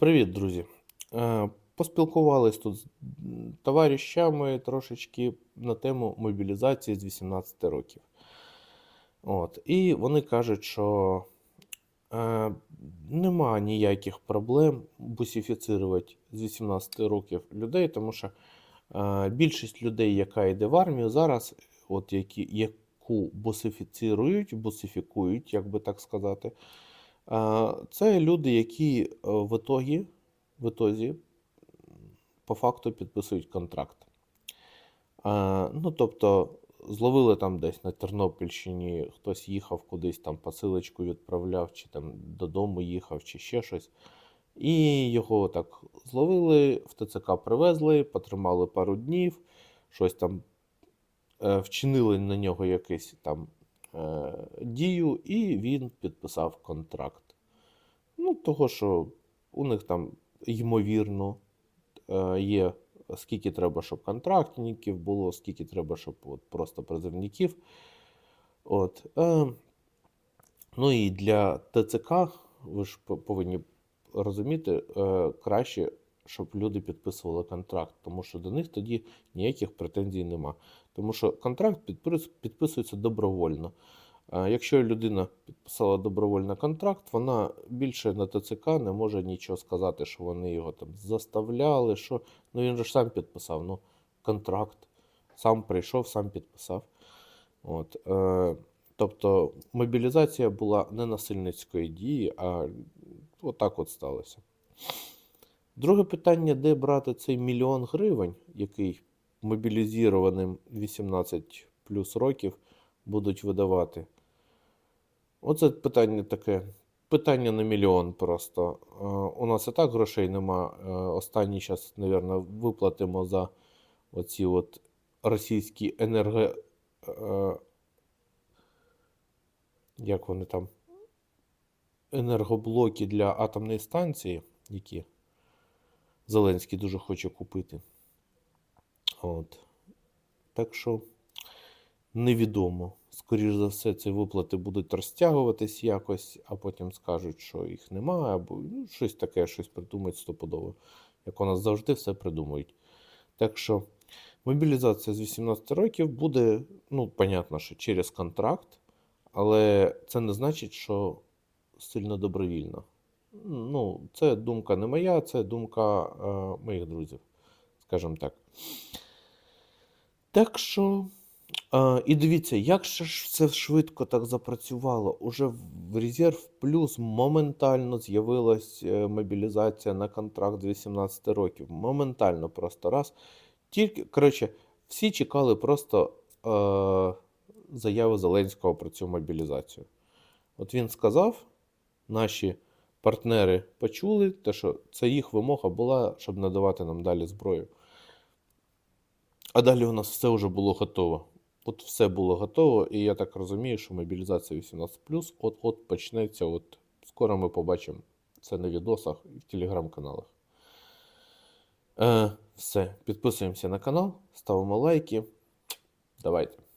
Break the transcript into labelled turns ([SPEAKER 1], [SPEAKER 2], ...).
[SPEAKER 1] Привіт, друзі. Е, Поспілкувались тут з товаришами трошечки на тему мобілізації з 18 років. От. І вони кажуть, що е, нема ніяких проблем бусифіцирувати з 18 років людей, тому що е, більшість людей, яка йде в армію, зараз, от які, яку бусифіцирують, бусифікують, як би так сказати, це люди, які е, в ітогі, в ітозі по факту підписують контракт. Ну, тобто, зловили там десь на Тернопільщині, хтось їхав кудись там посилочку відправляв, чи там додому їхав, чи ще щось. І його так зловили, в ТЦК привезли, потримали пару днів, щось там е, вчинили на нього якусь там дію, і він підписав контракт. Ну, того, що у них там, ймовірно, е, є скільки треба, щоб контрактників було, скільки треба, щоб от просто призовників. От. Е, ну і для ТЦК, ви ж повинні розуміти, е, краще, щоб люди підписували контракт, тому що до них тоді ніяких претензій нема. Тому що контракт підписується добровольно. Якщо людина підписала добровольно контракт, вона більше на ТЦК не може нічого сказати, що вони його там заставляли, що ну він же ж сам підписав. Ну, контракт. Сам прийшов, сам підписав. От, е, тобто мобілізація була не насильницької дії, а отак от сталося. Друге питання, де брати цей мільйон гривень, який мобілізованим 18 плюс років будуть видавати. Оце питання таке. Питання на мільйон просто. Е, У нас і так грошей нема. Е, Останній час, мабуть, виплатимо за оці от російські енерго. е, Як вони там? Енергоблоки для атомної станції, які Зеленський дуже хоче купити. От. Так що невідомо. Скоріш за все, ці виплати будуть розтягуватись якось, а потім скажуть, що їх немає, або ну, щось таке, щось придумають стопудово. Як у нас завжди все придумують. Так що мобілізація з 18 років буде, ну, понятно, що через контракт, але це не значить, що сильно добровільно. Ну, це думка не моя, це думка е, моїх друзів, скажімо так. Так що. А, і дивіться, як же ж все швидко так запрацювало. Уже в резерв плюс моментально з'явилась е, мобілізація на контракт з 18 років. Моментально просто раз. Тільки, коротше, всі чекали просто е, заяви Зеленського про цю мобілізацію. От він сказав, наші партнери почули, те, що це їх вимога була, щоб надавати нам далі зброю. А далі у нас все вже було готово. От все було готово, і я так розумію, що мобілізація 18 от-от почнеться. От скоро ми побачимо це на відосах і в телеграм-каналах. Е, все, підписуємося на канал, ставимо лайки. Давайте.